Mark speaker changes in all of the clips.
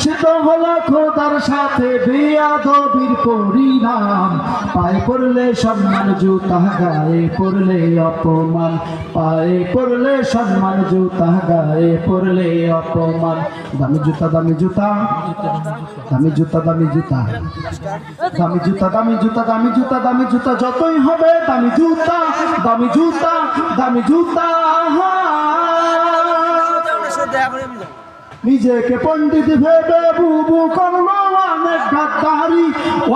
Speaker 1: সে তো হলো খোদার সাথে বেয়াদবির পরিণাম। পায়ে পড়লে সম্মান, জুতা গায়ে পড়লে অপমান। পায়ে পড়লে সম্মান, জুতা গায়ে পড়লে অপমান। দামি জুতা দামি জুতা। দামি জুতা দামি জুতা। দামি জুতা দামি জুতা দামি জুতা দামি জুতা। যতই হবে দামি জুতা দামি জুতা দামি জুতা। নিজেকে পণ্ডিত ভেবে বুবু করল অনেক গাদ্দারি।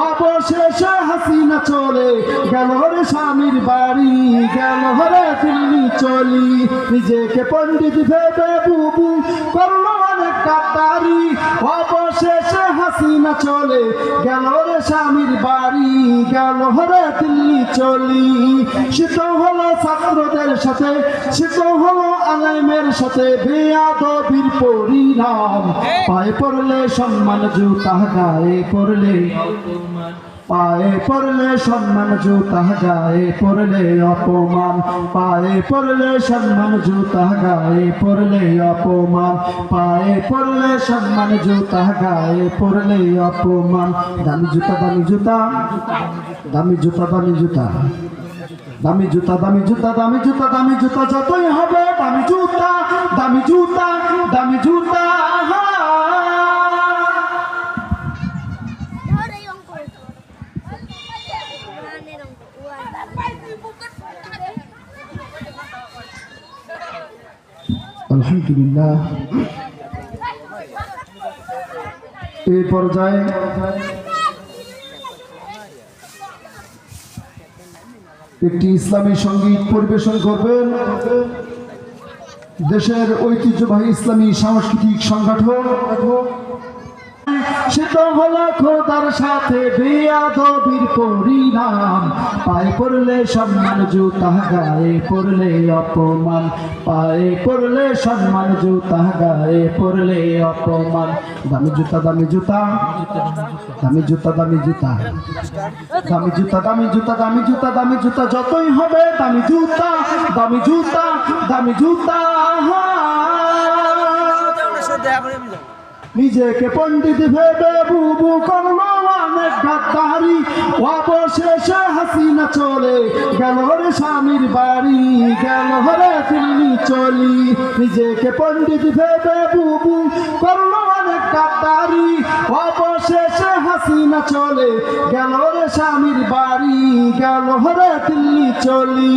Speaker 1: অবশেষে হাসিনা চলে, গেল রে স্বামীর বাড়ি, গেল রে দিল্লি চলি। নিজেকে পণ্ডিত ভেবে বুবু করল হাসিনা চলে গেল রে স্বামীর বাড়ি গেল রে দিল্লি চলি। শীত হলো ছাত্রদের সাথে শীত হলো আলেমের সাথে বেয়াদবির পরিণাম। পায়ে পড়লে সম্মান জুতা গায়ে পড়লে পায়ে পড়লে সম্মান জুতা গায়ে পড়লে অপমান। পায়ে পড়লে সম্মান জুতা গায়ে পড়লে অপমান। পায়ে পড়লে সম্মান জুতা গায়ে পড়লে অপমান। দামি জুতা দামি জুতা। দামি জুতা দামি জুতা। দামি জুতা দামি জুতা দামি জুতা দামি জুতা যতই হবে, দামি জুতা দামি জুতা দামি জুতা। আলহামদুলিল্লাহ। এই পর্যায়ে একটি ইসলামী সংগীত পরিবেশন করবেন দেশের ঐতিহ্যবাহী ইসলামী সাংস্কৃতিক সংগঠন সে তো হলো খোদার সাথে বেয়াদবির পরিণাম। পায়ে পড়লে সম্মান, জুতা গায়ে পড়লে অপমান। পায়ে পড়লে সম্মান, জুতা গায়ে পড়লে অপমান। দামি জুতা দামি জুতা। দামি জুতা দামি জুতা। দামি জুতা দামি জুতা দামি জুতা দামি জুতা। যতই হবে দামি জুতা দামি জুতা দামি জুতা। নিজেকে পণ্ডিত ভেবে বুবু করল অনেক গাদ্দারি, অবশেষে হাসিনা চলে গেল রে স্বামীর বাড়ি, গেল রে তিনি চলি। নিজেকে পন্ডিত ভেবে বুবু করল হাসিনা চলে গেল রে স্বামীর বাড়ি, গেল রে দিল্লি চলি।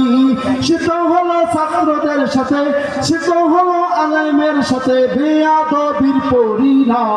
Speaker 1: শীত হলো ছাত্রদের সাথে শীত হলো আলেমের সাথে, বেয়াদবির পরিণাম।